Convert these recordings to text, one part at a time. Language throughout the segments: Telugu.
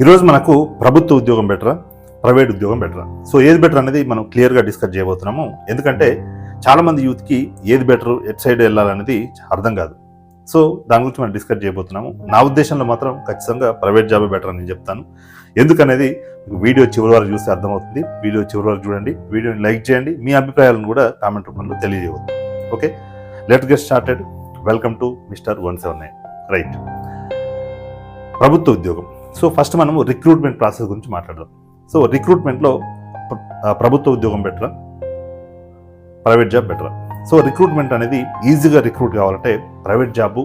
ఈరోజు మనకు ప్రభుత్వ ఉద్యోగం బెటరా? ప్రైవేట్ ఉద్యోగం బెటరా? సో ఏది బెటర్ అనేది మనం క్లియర్గా డిస్కస్ చేయబోతున్నాము. ఎందుకంటే చాలామంది యూత్కి ఏది బెటర్ ఎట్ సైడ్ వెళ్ళాలనేది అర్థం కాదు. సో దాని గురించి మనం డిస్కస్ చేయబోతున్నాము. నా ఉద్దేశంలో మాత్రం ఖచ్చితంగా ప్రైవేట్ జాబే బెటర్ అని నేను చెప్తాను. ఎందుకనేది వీడియో చివరి వరకు చూస్తే అర్థమవుతుంది. వీడియో చివరి వరకు చూడండి. వీడియోని లైక్ చేయండి. మీ అభిప్రాయాలను కూడా కామెంట్ రూపంలో తెలియజేయవద్దు. Okay? Let get started. Welcome to mister one seven nine. Right. ప్రభుత్వ ఉద్యోగం. సో ఫస్ట్ మనము రిక్రూట్మెంట్ ప్రాసెస్ గురించి మాట్లాడదాం. సో రిక్రూట్మెంట్లో ప్రభుత్వ ఉద్యోగం బెటరా? ప్రైవేట్ జాబ్ బెటరా? సో రిక్రూట్మెంట్ అనేది ఈజీగా రిక్రూట్ కావాలంటే ప్రైవేట్ జాబు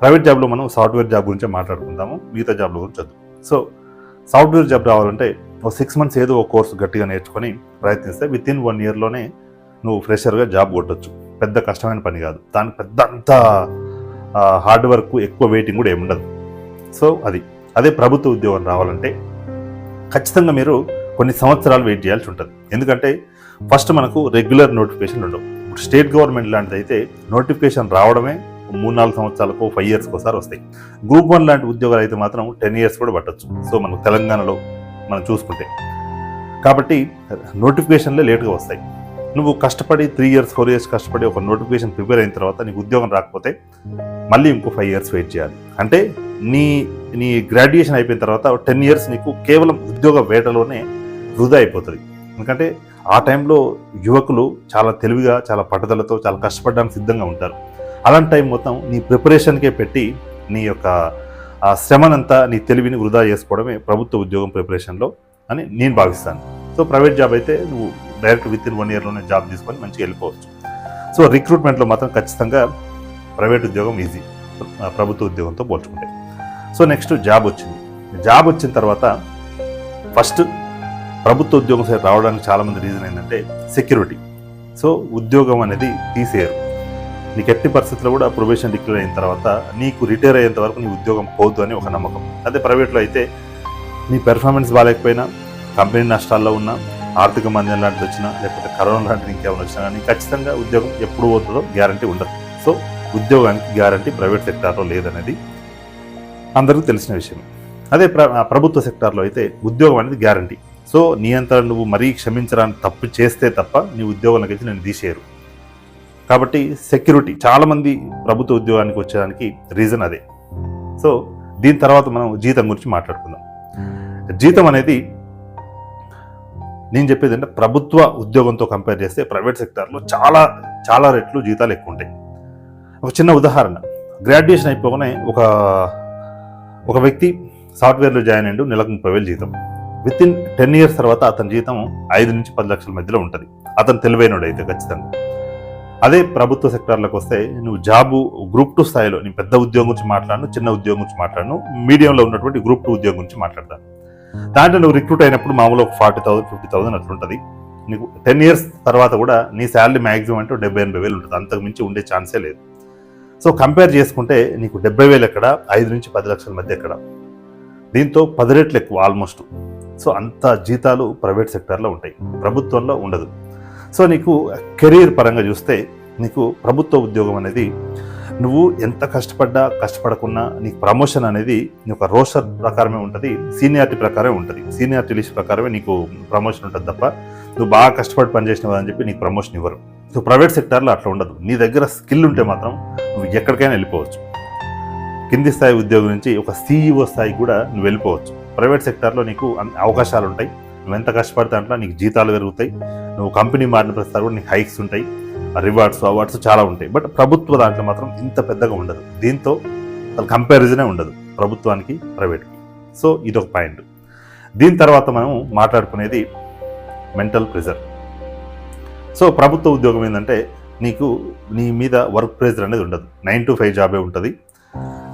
ప్రైవేట్ జాబ్లో మనం సాఫ్ట్వేర్ జాబ్ గురించి మాట్లాడుకుందాము మిగతా జాబ్ల గురించి వద్దు. సో సాఫ్ట్వేర్ జాబ్ రావాలంటే ఒక సిక్స్ మంత్స్ ఏదో ఒక కోర్సు గట్టిగా నేర్చుకొని ప్రయత్నిస్తే విత్ ఇన్ వన్ ఇయర్లోనే నువ్వు ఫ్రెషర్గా జాబ్ కొట్టచ్చు. పెద్ద కష్టమైన పని కాదు. దానికి పెద్ద అంత హార్డ్ వర్క్ ఎక్కువ వెయిటింగ్ కూడా ఏముండదు. సో అది. అదే ప్రభుత్వ ఉద్యోగం రావాలంటే ఖచ్చితంగా మీరు కొన్ని సంవత్సరాలు వెయిట్ చేయాల్సి ఉంటుంది. ఎందుకంటే ఫస్ట్ మనకు రెగ్యులర్ నోటిఫికేషన్ ఉండవు. ఇప్పుడు స్టేట్ గవర్నమెంట్ లాంటిది అయితే నోటిఫికేషన్ రావడమే మూడు నాలుగు సంవత్సరాలకు ఫైవ్ ఇయర్స్కి ఒకసారి వస్తాయి. గ్రూప్ వన్ లాంటి ఉద్యోగాలు అయితే మాత్రం టెన్ ఇయర్స్ కూడా పట్టొచ్చు. సో మనకు తెలంగాణలో మనం చూసుకుంటే. కాబట్టి నోటిఫికేషన్లే లేట్గా వస్తాయి. నువ్వు కష్టపడి త్రీ ఇయర్స్ ఫోర్ ఇయర్స్ కష్టపడి ఒక నోటిఫికేషన్ ప్రిపేర్ అయిన తర్వాత నీకు ఉద్యోగం రాకపోతే మళ్ళీ ఇంకో ఫైవ్ ఇయర్స్ వెయిట్ చేయాలి. అంటే నీ నీ గ్రాడ్యుయేషన్ అయిపోయిన తర్వాత టెన్ ఇయర్స్ నీకు కేవలం ఉద్యోగ వేటలోనే వృధా అయిపోతుంది. ఎందుకంటే ఆ టైంలో యువకులు చాలా తెలివిగా చాలా పట్టుదలతో చాలా కష్టపడడానికి సిద్ధంగా ఉంటారు. అలాంటి టైం మొత్తం నీ ప్రిపరేషన్కే పెట్టి నీ యొక్క ఆ శ్రమనంతా నీ తెలివిని వృధా చేసుకోవడమే ప్రభుత్వ ఉద్యోగం ప్రిపరేషన్లో అని నేను భావిస్తాను. సో ప్రైవేట్ జాబ్ అయితే నువ్వు డైరెక్ట్ విత్ ఇన్ వన్ ఇయర్లోనే జాబ్ తీసుకొని మంచిగా వెళ్ళిపోవచ్చు. సో రిక్రూట్మెంట్లో మాత్రం ఖచ్చితంగా ప్రైవేట్ ఉద్యోగం ఈజీ. ప్రభుత్వ ఉద్యోగంతో పోల్చుకుంటే. సో నెక్స్ట్ జాబ్ వచ్చింది. జాబ్ వచ్చిన తర్వాత ఫస్ట్ ప్రభుత్వ ఉద్యోగం సైడ్ రావడానికి చాలామంది రీజన్ ఏంటంటే సెక్యూరిటీ. సో ఉద్యోగం అనేది తీసేయరు. నీకు ఎట్టి పరిస్థితుల్లో కూడా ప్రొబేషన్ డిక్లేర్ అయిన తర్వాత నీకు రిటైర్ అయ్యేంత వరకు నీ ఉద్యోగం పోద్దు అని ఒక నమ్మకం. అదే ప్రైవేట్లో అయితే నీ పెర్ఫార్మెన్స్ బాగాలేకపోయినా కంపెనీ నష్టాల్లో ఉన్నా ఆర్థిక మందం లాంటిది వచ్చినా లేకపోతే కరోనా లాంటిది ఇంకేమైనా వచ్చినా కానీ ఖచ్చితంగా ఉద్యోగం ఎప్పుడు పోతుందో గ్యారంటీ ఉండదు. సో ఉద్యోగానికి గ్యారంటీ ప్రైవేట్ సెక్టార్లో లేదనేది అందరికీ తెలిసిన విషయం. అదే ప్రభుత్వ సెక్టార్లో అయితే ఉద్యోగం అనేది గ్యారంటీ. సో నీ అంతా నువ్వు మరీ క్షమించడానికి తప్పు చేస్తే తప్ప నీ ఉద్యోగంలోకి వచ్చి నేను తీసేయరు. కాబట్టి సెక్యూరిటీ చాలామంది ప్రభుత్వ ఉద్యోగానికి వచ్చేదానికి రీజన్ అదే. సో దీని తర్వాత మనం జీతం గురించి మాట్లాడుకుందాం. జీతం అనేది నేను చెప్పేది అంటే ప్రభుత్వ ఉద్యోగంతో కంపేర్ చేస్తే ప్రైవేట్ సెక్టార్లో చాలా చాలా రెట్లు జీతాలు ఎక్కువ ఉంటాయి. ఒక చిన్న ఉదాహరణ. గ్రాడ్యుయేషన్ అయిపోగానే ఒక ఒక వ్యక్తి సాఫ్ట్వేర్లో జాయిన్ అయ్యిండు నెలకు ముప్పై వేలు జీతం. విత్ ఇన్ టెన్ ఇయర్స్ తర్వాత అతని జీతం ఐదు నుంచి పది లక్షల మధ్యలో ఉంటుంది. అతను తెలివైనడు అయితే ఖచ్చితంగా. అదే ప్రభుత్వ సెక్టార్లకు వస్తే నువ్వు జాబు గ్రూప్ టూ స్థాయిలో నేను పెద్ద ఉద్యోగం గురించి మాట్లాడను చిన్న ఉద్యోగం గురించి మాట్లాడను మీడియంలో ఉన్నటువంటి గ్రూప్ టూ ఉద్యోగం గురించి మాట్లాడతాను. దాంట్లో నువ్వు రిక్రూట్ అయినప్పుడు మామూలు ఒక ఫార్టీ థౌసండ్ ఫిఫ్టీ థౌసండ్ అట్లుంటుంది. నీకు టెన్ ఇయర్స్ తర్వాత కూడా నీ శాలరీ మ్యాక్సిమం అంటే డెబ్బై ఎనభై వేలు ఉంటుంది. అంతకు మించి ఉండే ఛాన్సే లేదు. సో కంపేర్ చేసుకుంటే నీకు డెబ్బై వేలు ఎక్కడ? ఐదు నుంచి పది లక్షల మధ్య ఎక్కడ? దీంతో పది రెట్లు ఎక్కువ ఆల్మోస్ట్ సో అంత జీతాలు ప్రైవేట్ సెక్టార్లో ఉంటాయి. ప్రభుత్వంలో ఉండదు. సో నీకు కెరీర్ పరంగా చూస్తే నీకు ప్రభుత్వ ఉద్యోగం అనేది నువ్వు ఎంత కష్టపడ్డా కష్టపడకున్నా నీకు ప్రమోషన్ అనేది నీ ఒక రోస్టర్ ప్రకారమే ఉంటుంది సీనియారిటీ ప్రకారమే ఉంటుంది. సీనియారిటీ లిస్ట్ ప్రకారమే నీకు ప్రమోషన్ ఉంటుంది తప్ప నువ్వు బాగా కష్టపడి పనిచేసినావు అని చెప్పి నీకు ప్రమోషన్ ఇవ్వరు. సో ప్రైవేట్ సెక్టార్లో అట్లా ఉండదు. నీ దగ్గర స్కిల్ ఉంటే మాత్రం నువ్వు ఎక్కడికైనా వెళ్ళిపోవచ్చు. కింది స్థాయి ఉద్యోగం నుంచి ఒక సీఈఓ స్థాయికి కూడా నువ్వు వెళ్ళిపోవచ్చు. ప్రైవేట్ సెక్టార్లో నీకు అవకాశాలు ఉంటాయి. నువ్వు ఎంత కష్టపడితే అట్లా నీకు జీతాలు పెరుగుతాయి. నువ్వు కంపెనీ మారిన ప్రస్తుతాలు కూడా నీకు హైక్స్ ఉంటాయి. రివార్డ్స్ అవార్డ్స్ చాలా ఉంటాయి. బట్ ప్రభుత్వ దాంట్లో మాత్రం ఇంత పెద్దగా ఉండదు. దీంతో అసలు కంపారిజనే ఉండదు. ప్రభుత్వానికి ప్రైవేట్కి సో ఇదొక పాయింట్ దీని తర్వాత మనం మాట్లాడుకునేది మెంటల్ ప్రెజర్ సో ప్రభుత్వ ఉద్యోగం ఏంటంటే నీకు నీ మీద వర్క్ ప్రెజర్ అనేది ఉండదు. నైన్ టు ఫైవ్ జాబే ఉంటుంది.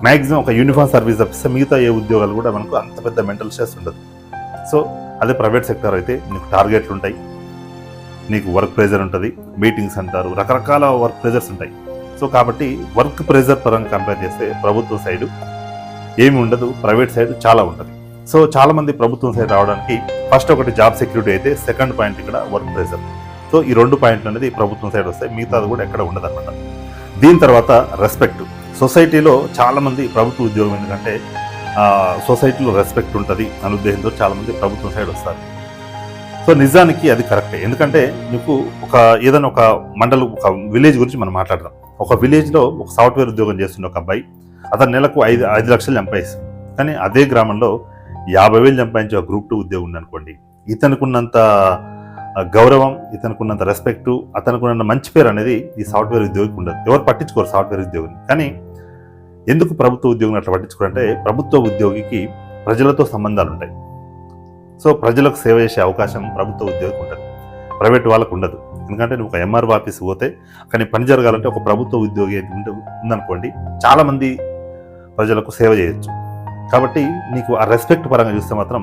మ్యాక్సిమం ఒక యూనిఫామ్ సర్వీస్ తప్పిస్తే మిగతా ఏ ఉద్యోగాలు కూడా మనకు అంత పెద్ద మెంటల్ స్ట్రెస్ ఉండదు. సో అదే ప్రైవేట్ సెక్టర్ అయితే నీకు టార్గెట్లు ఉంటాయి. నీకు వర్క్ ప్రెజర్ ఉంటుంది మీటింగ్స్ అంటారు రకరకాల వర్క్ ప్రెజర్స్ ఉంటాయి. సో కాబట్టి వర్క్ ప్రెజర్ పరంగా కంపేర్ చేస్తే ప్రభుత్వ సైడు ఏమి ఉండదు ప్రైవేట్ సైడ్ చాలా ఉంటుంది. సో చాలామంది ప్రభుత్వం సైడ్ రావడానికి ఫస్ట్ ఒకటి జాబ్ సెక్యూరిటీ అయితే సెకండ్ పాయింట్ ఇక్కడ వర్క్ ప్రెజర్ సో ఈ రెండు పాయింట్లు అనేది ప్రభుత్వం సైడ్ వస్తాయి మిగతాది కూడా ఎక్కడ ఉండదు అనమాట దీని తర్వాత రెస్పెక్ట్ సొసైటీలో చాలామంది ప్రభుత్వ ఉద్యోగం ఎందుకంటే సొసైటీలో రెస్పెక్ట్ ఉంటుంది అనే ఉద్దేశంతో చాలామంది ప్రభుత్వం సైడ్ వస్తారు. సో నిజానికి అది కరెక్టే. ఎందుకంటే నీకు ఒక ఏదైనా ఒక మండలం ఒక విలేజ్ గురించి మనం మాట్లాడదాం. ఒక విలేజ్లో ఒక సాఫ్ట్వేర్ ఉద్యోగం చేస్తున్న ఒక అబ్బాయి అతను నెలకు ఐదు ఐదు లక్షలు సంపాదిస్తుంది కానీ అదే గ్రామంలో యాభై వేలు సంపాదించే ఒక గ్రూప్ టూ ఉద్యోగం ఉంది అనుకోండి ఇతనుకున్నంత గౌరవం ఇతనుకున్నంత రెస్పెక్టు అతనుకున్న మంచి పేరు అనేది ఈ సాఫ్ట్వేర్ ఉద్యోగికి ఉండదు. ఎవరు పట్టించుకోరు సాఫ్ట్వేర్ ఉద్యోగిని. కానీ ఎందుకు ప్రభుత్వ ఉద్యోగం అట్లా పట్టించుకోరంటే ప్రభుత్వ ఉద్యోగికి ప్రజలతో సంబంధాలు ఉంటాయి సో ప్రజలకు సేవ చేసే అవకాశం ప్రభుత్వ ఉద్యోగికి ఉంటుంది ప్రైవేట్ వాళ్ళకు ఉండదు. ఎందుకంటే నువ్వు ఒక ఎంఆర్ఓ ఆఫీస్ పోతే కానీ పని జరగాలంటే ఒక ప్రభుత్వ ఉద్యోగి ఉందనుకోండి చాలామంది ప్రజలకు సేవ చేయొచ్చు. కాబట్టి నీకు ఆ రెస్పెక్ట్ పరంగా చూస్తే మాత్రం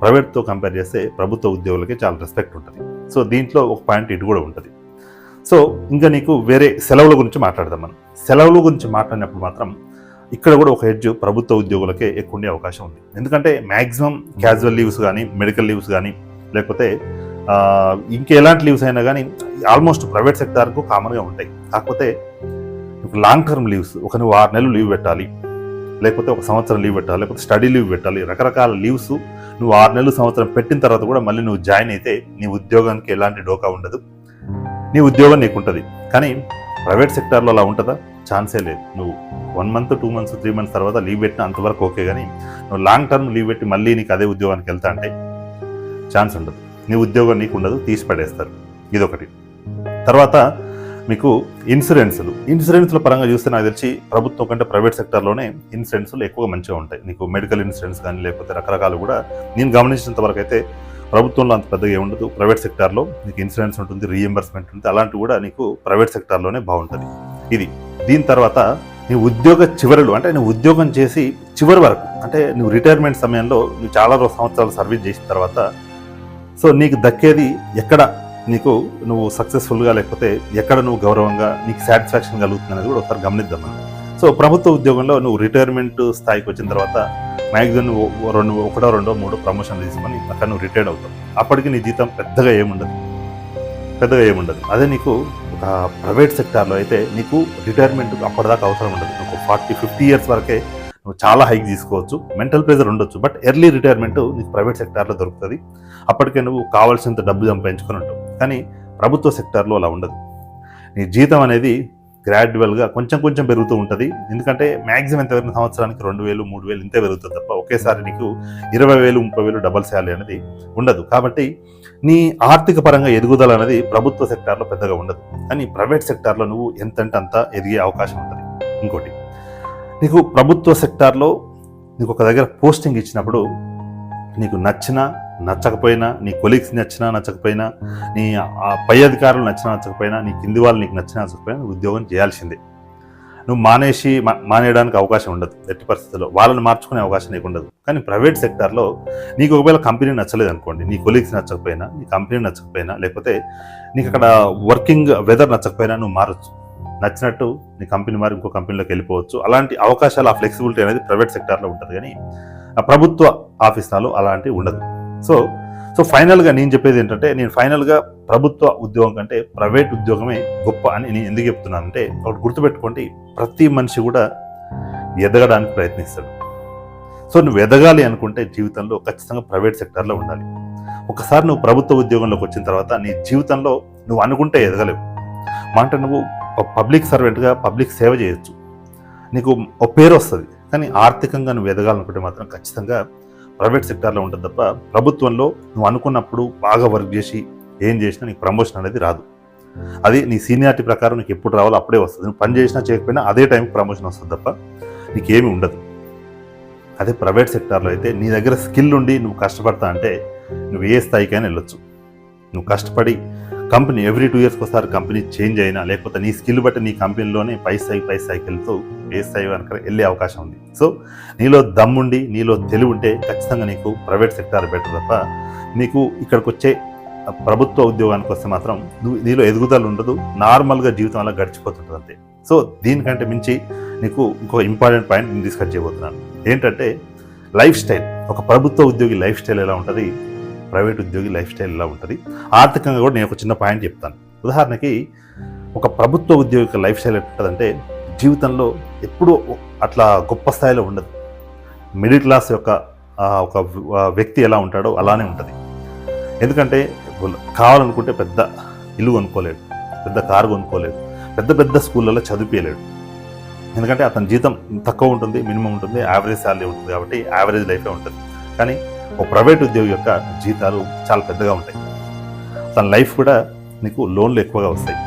ప్రైవేట్తో కంపేర్ చేస్తే ప్రభుత్వ ఉద్యోగులకి చాలా రెస్పెక్ట్ ఉంటుంది. సో దీంట్లో ఒక పాయింట్ ఇటు కూడా ఉంటుంది. సో ఇంకా నీకు వేరే సెలవుల గురించి మాట్లాడదాం మనం. సెలవుల గురించి మాట్లాడినప్పుడు మాత్రం ఇక్కడ కూడా ఒక హెడ్జ్ ప్రభుత్వ ఉద్యోగులకే ఎక్కువ ఉండే అవకాశం ఉంది. ఎందుకంటే మ్యాక్సిమం క్యాజువల్ లీవ్స్ కానీ మెడికల్ లీవ్స్ కానీ లేకపోతే ఇంకెలాంటి ఎలాంటి లీవ్స్ అయినా కానీ ఆల్మోస్ట్ ప్రైవేట్ సెక్టార్కు కామన్గా ఉంటాయి. కాకపోతే లాంగ్ టర్మ్ లీవ్స్ ఒక నువ్వు ఆరు నెలలు లీవ్ పెట్టాలి లేకపోతే ఒక సంవత్సరం లీవ్ పెట్టాలి లేకపోతే స్టడీ లీవ్ పెట్టాలి రకరకాల లీవ్స్ నువ్వు ఆరు నెలలు సంవత్సరం పెట్టిన తర్వాత కూడా మళ్ళీ నువ్వు జాయిన్ అయితే నీ ఉద్యోగానికి ఎలాంటి డోకా ఉండదు. నీ ఉద్యోగం నీకు ఉంటుంది కానీ ప్రైవేట్ సెక్టార్లో అలా ఉంటుందా? ఛాన్సే లేదు. నువ్వు one month two months three months తర్వాత లీవ్ పెట్టిన అంతవరకు ఓకే కానీ నువ్వు లాంగ్ టర్మ్ లీవ్ పెట్టి మళ్ళీ నీకు అదే ఉద్యోగానికి వెళ్తా అంటే ఛాన్స్ ఉండదు. నీ ఉద్యోగం నీకు ఉండదు తీసి పడేస్తారు. ఇదొకటి. తర్వాత మీకు ఇన్సూరెన్స్లు. ఇన్సూరెన్స్ల పరంగా చూస్తే నాకు తెలిసి ప్రభుత్వం కంటే ప్రైవేట్ సెక్టర్లోనే ఇన్సూరెన్స్లు ఎక్కువగా మంచిగా ఉంటాయి. నీకు మెడికల్ ఇన్సూరెన్స్ కానీ లేకపోతే రకరకాలు కూడా నేను గమనించినంత వరకు అయితే ప్రభుత్వంలో అంత పెద్దగా ఏముండదు ప్రైవేట్ సెక్టార్లో నీకు ఇన్సూరెన్స్ ఉంటుంది రీఎంబర్స్మెంట్ ఉంటుంది. అలాంటివి కూడా నీకు ప్రైవేట్ సెక్టార్లోనే బాగుంటుంది. ఇది. దీని తర్వాత నీ ఉద్యోగ చివరిలో అంటే నువ్వు ఉద్యోగం చేసి చివరి వరకు అంటే నువ్వు రిటైర్మెంట్ సమయంలో నువ్వు చాలా రోజు సంవత్సరాలు సర్వీస్ చేసిన తర్వాత సో నీకు దక్కేది ఎక్కడ? నీకు నువ్వు సక్సెస్ఫుల్గా లేకపోతే ఎక్కడ నువ్వు గౌరవంగా నీకు సాటిస్ఫాక్షన్ కలుగుతుంది అనేది కూడా ఒకసారి గమనిద్దాం సో ప్రభుత్వ ఉద్యోగంలో నువ్వు రిటైర్మెంట్ స్థాయికి వచ్చిన తర్వాత మ్యాక్సిమం నువ్వు రెండు ఒకటో రెండో మూడో ప్రమోషన్ తీసుకొని అక్కడ నువ్వు రిటైర్డ్ అవుతావు. అప్పటికి నీ జీతం పెద్దగా ఏముండదు. పెద్దగా ఏముండదు. అదే నీకు ప్రైవేట్ సెక్టార్లో అయితే నీకు రిటైర్మెంట్ అప్పటిదాకా అవసరం ఉండదు. నువ్వు ఫార్టీ ఫిఫ్టీ ఇయర్స్ వరకే నువ్వు చాలా హైక్ తీసుకోవచ్చు. మెంటల్ ప్రెజర్ ఉండొచ్చు బట్ ఎర్లీ రిటైర్మెంట్ నీకు ప్రైవేట్ సెక్టార్లో దొరుకుతుంది. అప్పటికే నువ్వు కావాల్సినంత డబ్బు సంపాదించుకొని ఉంటావు. కానీ ప్రభుత్వ సెక్టార్లో అలా ఉండదు. నీ జీతం అనేది గ్రాడ్యువల్గా కొంచెం కొంచెం పెరుగుతూ ఉంటుంది. ఎందుకంటే మ్యాక్సిమం ఎంత పెరిగిన సంవత్సరానికి రెండు వేలు మూడు వేలు ఇంతే పెరుగుతుంది తప్ప ఒకేసారి నీకు ఇరవై వేలు ముప్పై వేలు డబల్ శాలరీ అనేది ఉండదు. కాబట్టి నీ ఆర్థిక పరంగా ఎదుగుదల అనేది ప్రభుత్వ సెక్టార్లో పెద్దగా ఉండదు. కానీ ప్రైవేట్ సెక్టార్లో నువ్వు ఎంతంటే అంత ఎదిగే అవకాశం ఉంటుంది. ఇంకోటి నీకు ప్రభుత్వ సెక్టార్లో నీకు ఒక దగ్గర పోస్టింగ్ ఇచ్చినప్పుడు నీకు నచ్చినా నచ్చకపోయినా నీ కొలీగ్స్ నచ్చినా నచ్చకపోయినా నీ ఆ పై అధికారులు నచ్చినా నచ్చకపోయినా నీ కింది వాళ్ళు నీకు నచ్చినా నచ్చకపోయినా ఉద్యోగం చేయాల్సిందే. నువ్వు మానేసి మా- మానేయడానికి అవకాశం ఉండదు ఎట్టి పరిస్థితుల్లో. వాళ్ళని మార్చుకునే అవకాశం నీకు ఉండదు. కానీ ప్రైవేట్ సెక్టార్లో నీకు ఒకవేళ కంపెనీ నచ్చలేదు అనుకోండి నీ కొలీగ్స్ నచ్చకపోయినా నీ కంపెనీ నచ్చకపోయినా లేకపోతే నీకు అక్కడ వర్కింగ్ వెదర్ నచ్చకపోయినా నువ్వు మారచ్చు. నచ్చినట్టు నీ కంపెనీ మారి ఇంకో కంపెనీలోకి వెళ్ళిపోవచ్చు. అలాంటి అవకాశాలు ఆ ఫ్లెక్సిబిలిటీ అనేది ప్రైవేట్ సెక్టార్లో ఉంటుంది. కానీ ప్రభుత్వ ఆఫీసులలో అలాంటివి ఉండదు. సో సో ఫైనల్గా నేను చెప్పేది ఏంటంటే నేను ఫైనల్గా ప్రభుత్వ ఉద్యోగం కంటే ప్రైవేట్ ఉద్యోగమే గొప్ప అని నేను ఎందుకు చెప్తున్నానంటే ఒకటి గుర్తుపెట్టుకోండి ప్రతి మనిషి కూడా ఎదగడానికి ప్రయత్నిస్తాడు. సో నువ్వు ఎదగాలి అనుకుంటే జీవితంలో ఖచ్చితంగా ప్రైవేట్ సెక్టార్లో ఉండాలి. ఒకసారి నువ్వు ప్రభుత్వ ఉద్యోగంలోకి వచ్చిన తర్వాత నీ జీవితంలో నువ్వు అనుకుంటే ఎదగలేవు. మా అంటే నువ్వు పబ్లిక్ సర్వెంట్గా పబ్లిక్ సేవ చేయొచ్చు. నీకు ఒక పేరు వస్తుంది కానీ ఆర్థికంగా నువ్వు ఎదగాలనుకుంటే మాత్రం ఖచ్చితంగా ప్రైవేట్ సెక్టార్లో ఉంటుంది తప్ప ప్రభుత్వంలో నువ్వు అనుకున్నప్పుడు బాగా వర్క్ చేసి ఏం చేసినా నీకు ప్రమోషన్ అనేది రాదు. అది నీ సీనియారిటీ ప్రకారం నీకు ఎప్పుడు రావాలో అప్పుడే వస్తుంది. నువ్వు పని చేసినా చేయకపోయినా అదే టైంకి ప్రమోషన్ వస్తుంది తప్ప నీకేమీ ఉండదు. అదే ప్రైవేట్ సెక్టార్లో అయితే నీ దగ్గర స్కిల్ ఉండి నువ్వు కష్టపడతా అంటే నువ్వు ఏ స్థాయికైనా వెళ్ళొచ్చు. నువ్వు కష్టపడి కంపెనీ ఎవ్రీ టూ ఇయర్స్కి ఒకసారి కంపెనీ చేంజ్ అయినా లేకపోతే నీ స్కిల్ బట్టి నీ కంపెనీలోనే పై స్థాయి పై స్థాయికి వెళ్తూ ఏ స్థాయి కనుక వెళ్ళే అవకాశం ఉంది. సో నీలో దమ్ముండి నీలో తెలివి ఉంటే ఖచ్చితంగా నీకు ప్రైవేట్ సెక్టార్ బెటర్ తప్ప నీకు ఇక్కడికి వచ్చే ప్రభుత్వ ఉద్యోగానికి వస్తే మాత్రం నువ్వు నీలో ఎదుగుదల ఉండదు నార్మల్గా జీవితం అలా గడిచిపోతుంటుంది అంతే. సో దీనికంటే మించి నీకు ఇంకో ఇంపార్టెంట్ పాయింట్ నేను డిస్కస్ చేయబోతున్నాను. ఏంటంటే లైఫ్ స్టైల్ ఒక ప్రభుత్వ ఉద్యోగి లైఫ్ స్టైల్ ఎలా ఉంటుంది? ప్రైవేట్ ఉద్యోగి లైఫ్ స్టైల్ ఎలా ఉంటుంది. ఆర్థికంగా కూడా నేను ఒక చిన్న పాయింట్ చెప్తాను. ఉదాహరణకి ఒక ప్రభుత్వ ఉద్యోగి లైఫ్ స్టైల్ ఎట్లుంటుందంటే జీవితంలో ఎప్పుడూ అట్లా గొప్ప స్థాయిలో ఉండదు. మిడిల్ క్లాస్ యొక్క ఒక వ్యక్తి ఎలా ఉంటాడో అలానే ఉంటుంది. ఎందుకంటే కావాలనుకుంటే పెద్ద ఇల్లు కొనుక్కోలేడు పెద్ద కారు కొనుక్కోలేడు పెద్ద పెద్ద స్కూళ్ళలో చదివించలేడు ఎందుకంటే అతని జీతం తక్కువ ఉంటుంది మినిమం ఉంటుంది యావరేజ్ శాలరీ ఉంటుంది కాబట్టి యావరేజ్ లైఫే ఉంటుంది. కానీ ఒక ప్రైవేట్ ఉద్యోగి యొక్క జీతాలు చాలా పెద్దగా ఉంటాయి. తన లైఫ్ కూడా నీకు లోన్లు ఎక్కువగా వస్తాయి.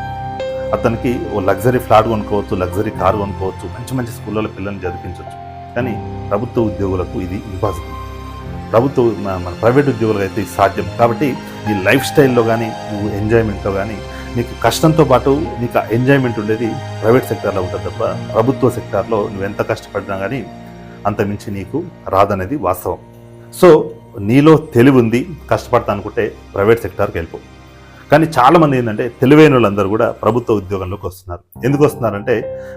అతనికి ఓ లగ్జరీ ఫ్లాట్ కొనుక్కోవచ్చు లగ్జరీ కారు కొనుక్కోవచ్చు మంచి మంచి స్కూళ్ళలో పిల్లల్ని చదివించవచ్చు. కానీ ప్రభుత్వ ఉద్యోగులకు ఇది ఇంపాసిబుల్. ప్రభుత్వ మన ప్రైవేట్ ఉద్యోగులకు అయితే ఇది సాధ్యం. కాబట్టి ఈ లైఫ్ స్టైల్లో కానీ నువ్వు ఎంజాయ్మెంట్లో కానీ నీకు కష్టంతో పాటు నీకు ఎంజాయ్మెంట్ ఉండేది ప్రైవేట్ సెక్టార్లో ఉంటుంది తప్ప ప్రభుత్వ సెక్టార్లో నువ్వు ఎంత కష్టపడినా కానీ అంత మించి నీకు రాదనేది వాస్తవం. సో నీలో తెలివి ఉంది కష్టపడతా అనుకుంటే ప్రైవేట్ సెక్టార్కి వెళ్ళిపో. కానీ చాలామంది ఏంటంటే తెలివైన వాళ్ళందరూ కూడా ప్రభుత్వ ఉద్యోగంలోకి వస్తున్నారు. ఎందుకు వస్తున్నారంటే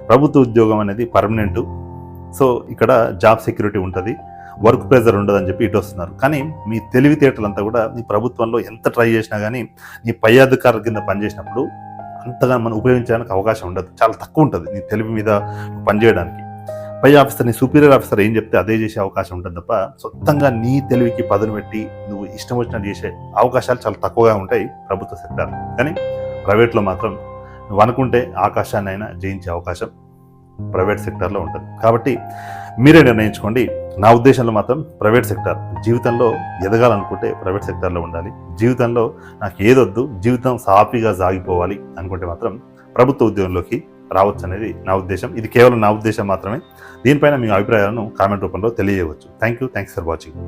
ప్రభుత్వ ఉద్యోగం అనేది పర్మనెంట్. సో ఇక్కడ జాబ్ సెక్యూరిటీ ఉంటుంది వర్క్ ప్రెజర్ ఉండదని చెప్పి ఇటు వస్తున్నారు. కానీ మీ తెలివితేటలంతా కూడా మీ ప్రభుత్వంలో ఎంత ట్రై చేసినా కానీ నీ పై అధికారుల కింద పనిచేసినప్పుడు అంతగా మనం ఉపయోగించడానికి అవకాశం ఉండదు. చాలా తక్కువ ఉంటుంది నీ తెలివి మీద పనిచేయడానికి. పై ఆఫీసర్ నీ సూపీరియర్ ఆఫీసర్ ఏం చెప్తే అదే చేసే అవకాశం ఉంటుంది తప్ప సొంతంగా నీ తెలివికి పదును పెట్టి నువ్వు ఇష్టం వచ్చినట్టు చేసే అవకాశాలు చాలా తక్కువగా ఉంటాయి ప్రభుత్వ సెక్టార్. కానీ ప్రైవేట్లో మాత్రం నువ్వు అనుకుంటే ఆకాశాన్ని అయినా జయించే అవకాశం ప్రైవేట్ సెక్టార్లో ఉంటుంది. కాబట్టి మీరే నిర్ణయించుకోండి. నా ఉద్దేశంలో మాత్రం ప్రైవేట్ సెక్టార్ జీవితంలో ఎదగాలనుకుంటే ప్రైవేట్ సెక్టార్లో ఉండాలి. జీవితంలో నాకు ఏదొద్దు జీవితం సాఫీగా సాగిపోవాలి అనుకుంటే మాత్రం ప్రభుత్వ ఉద్యోగంలోకి రావచ్చు అనేది నా ఉద్దేశం. ఇది కేవలం నా ఉద్దేశం మాత్రమే. దీనిపైన మీ అభిప్రాయాలను కామెంట్ రూపంలో తెలియజేయవచ్చు. Thank you thanks for watching